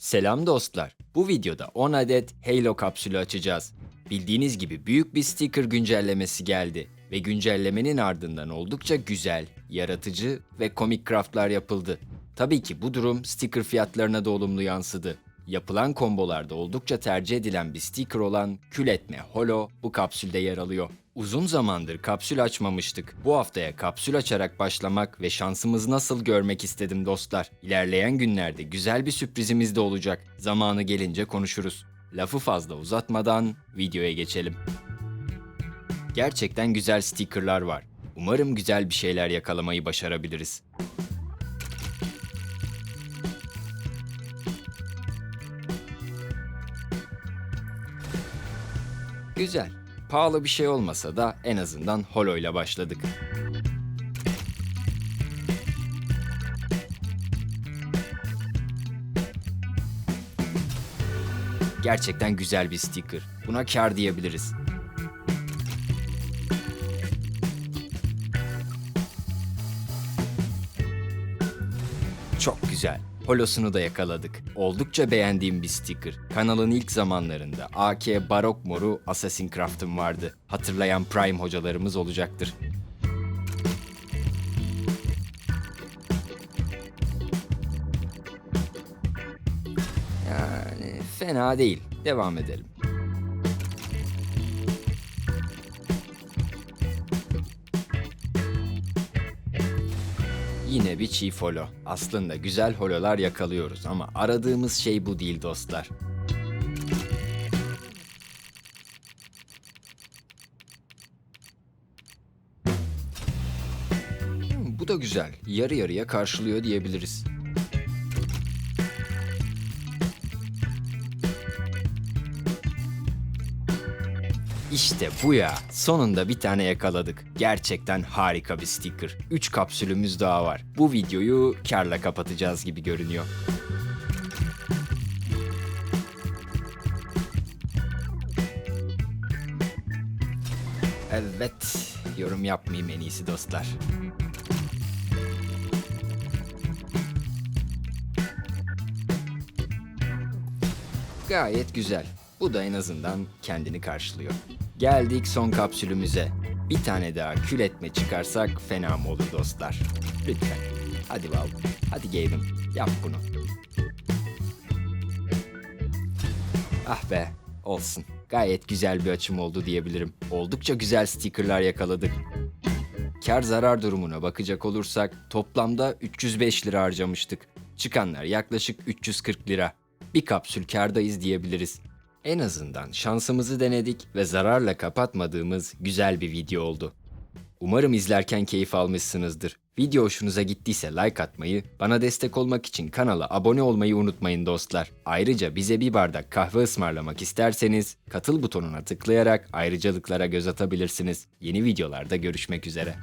Selam dostlar. Bu videoda 10 adet Halo kapsülü açacağız. Bildiğiniz gibi büyük bir sticker güncellemesi geldi ve güncellemenin ardından oldukça güzel, yaratıcı ve komik craftlar yapıldı. Tabii ki bu durum sticker fiyatlarına da olumlu yansıdı. Yapılan kombolarda oldukça tercih edilen bir sticker olan kül etme holo bu kapsülde yer alıyor. Uzun zamandır kapsül açmamıştık. Bu haftaya kapsül açarak başlamak ve şansımız nasıl görmek istedim dostlar. İlerleyen günlerde güzel bir sürprizimiz de olacak. Zamanı gelince konuşuruz. Lafı fazla uzatmadan videoya geçelim. Gerçekten güzel stickerlar var. Umarım güzel bir şeyler yakalamayı başarabiliriz. Güzel. Pahalı bir şey olmasa da en azından Holo ile başladık. Gerçekten güzel bir sticker. Buna kar diyebiliriz. Çok güzel. Holosunu da yakaladık. Oldukça beğendiğim bir sticker. Kanalın ilk zamanlarında AK Barok Moru Assassin Craft'ım vardı. Hatırlayan Prime hocalarımız olacaktır. Yani fena değil. Devam edelim. Yine bir çift holo. Aslında güzel hololar yakalıyoruz ama aradığımız şey bu değil dostlar. Hmm, bu da güzel. Yarı yarıya karşılıyor diyebiliriz. İşte bu ya. Sonunda bir tane yakaladık. Gerçekten harika bir sticker. 3 kapsülümüz daha var. Bu videoyu karla kapatacağız gibi görünüyor. Evet, yorum yapmayayım en iyisi dostlar. Gayet güzel. Bu da en azından kendini karşılıyor. Geldik son kapsülümüze. Bir tane daha kül etme çıkarsak fena mı olur dostlar? Lütfen. Hadi Val. Hadi Gaben. Yap bunu. Ah be. Olsun. Gayet güzel bir açım oldu diyebilirim. Oldukça güzel stickerlar yakaladık. Kar zarar durumuna bakacak olursak toplamda 305 lira harcamıştık. Çıkanlar yaklaşık 340 lira. Bir kapsül kardayız diyebiliriz. En azından şansımızı denedik ve zararla kapatmadığımız güzel bir video oldu. Umarım izlerken keyif almışsınızdır. Video hoşunuza gittiyse like atmayı, bana destek olmak için kanala abone olmayı unutmayın dostlar. Ayrıca bize bir bardak kahve ısmarlamak isterseniz katıl butonuna tıklayarak ayrıcalıklara göz atabilirsiniz. Yeni videolarda görüşmek üzere.